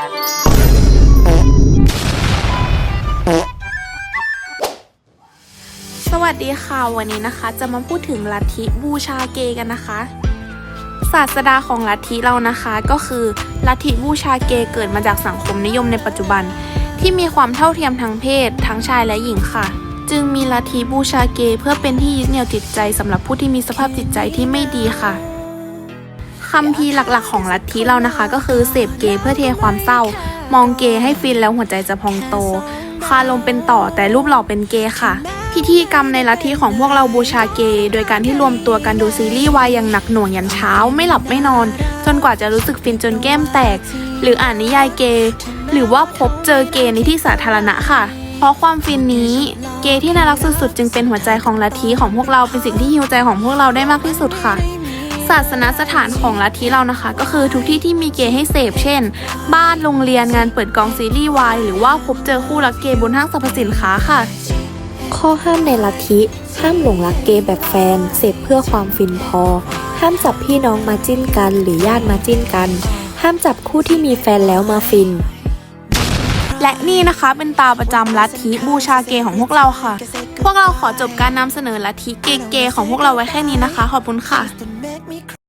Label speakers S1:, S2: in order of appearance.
S1: สวัสดีค่ะวันนี้นะคะ จะมาพูดถึงลัทธิบูชาเกกันนะคะ ศาสดาของลัทธิเรานะคะก็คือลัทธิบูชาเกเกิดมาจากสังคมนิยมในปัจจุบัน ที่มีความเท่าเทียมทางเพศ ทั้งชายและหญิงค่ะ จึงมีลัทธิบูชาเกเพื่อเป็นที่ยึดเหนี่ยวจิตใจสำหรับผู้ที่มีสภาพจิตใจที่ไม่ดีค่ะ คำพีหลักๆของลัทธิเรานะคะ ก็คือเสพเกย์เพื่อเทความเศร้า มองเกย์ให้ฟินแล้วหัวใจจะพองโต คาลมเป็นต่อแต่รูปหล่อเป็นเกย์ค่ะ พิธีกรรมในลัทธิของพวกเราบูชาเกย์โดยการที่รวมตัวกันดูซีรีส์วายอย่างหนักหน่วงยันเช้าไม่หลับไม่นอน จนกว่าจะรู้สึกฟินจนแก้มแตก หรืออ่านนิยายเกย์หรือว่าพบเจอเกย์ในที่สาธารณะค่ะเพราะความฟินนี้ เกย์ที่น่ารักสุดๆ จึงเป็นหัวใจของลัทธิของพวกเราเป็นสิ่งที่ฮิวใจของพวกเราได้มากที่สุดค่ะ ศาสนสถานของลัทธิเรานะคะ ก็คือทุกที่ที่มีเกย์ให้เสพเช่น บ้านโรงเรียนงานเปิดกองซีรีส์วายหรือว่าพบเจอคู่รักเกย์บนห้างสรรพสินค้าค่ะ
S2: ข้อห้ามในลัทธิห้ามหลงรักเกย์แบบแฟนเสพเพื่อความฟินพอ ห้ามจับพี่น้องมาจิ้นกัน หรือญาติมาจิ้นกัน ห้ามจับคู่ที่มีแฟนแล้วมาฟิน
S1: และนี่นะคะเป็นตาประจำลัทธิบูชาเกย์ของพวกเราค่ะ พวกเราขอจบการนำเสนอลัทธิเกย์ๆของพวกเราไว้แค่นี้นะคะ ขอบคุณค่ะ make me cry.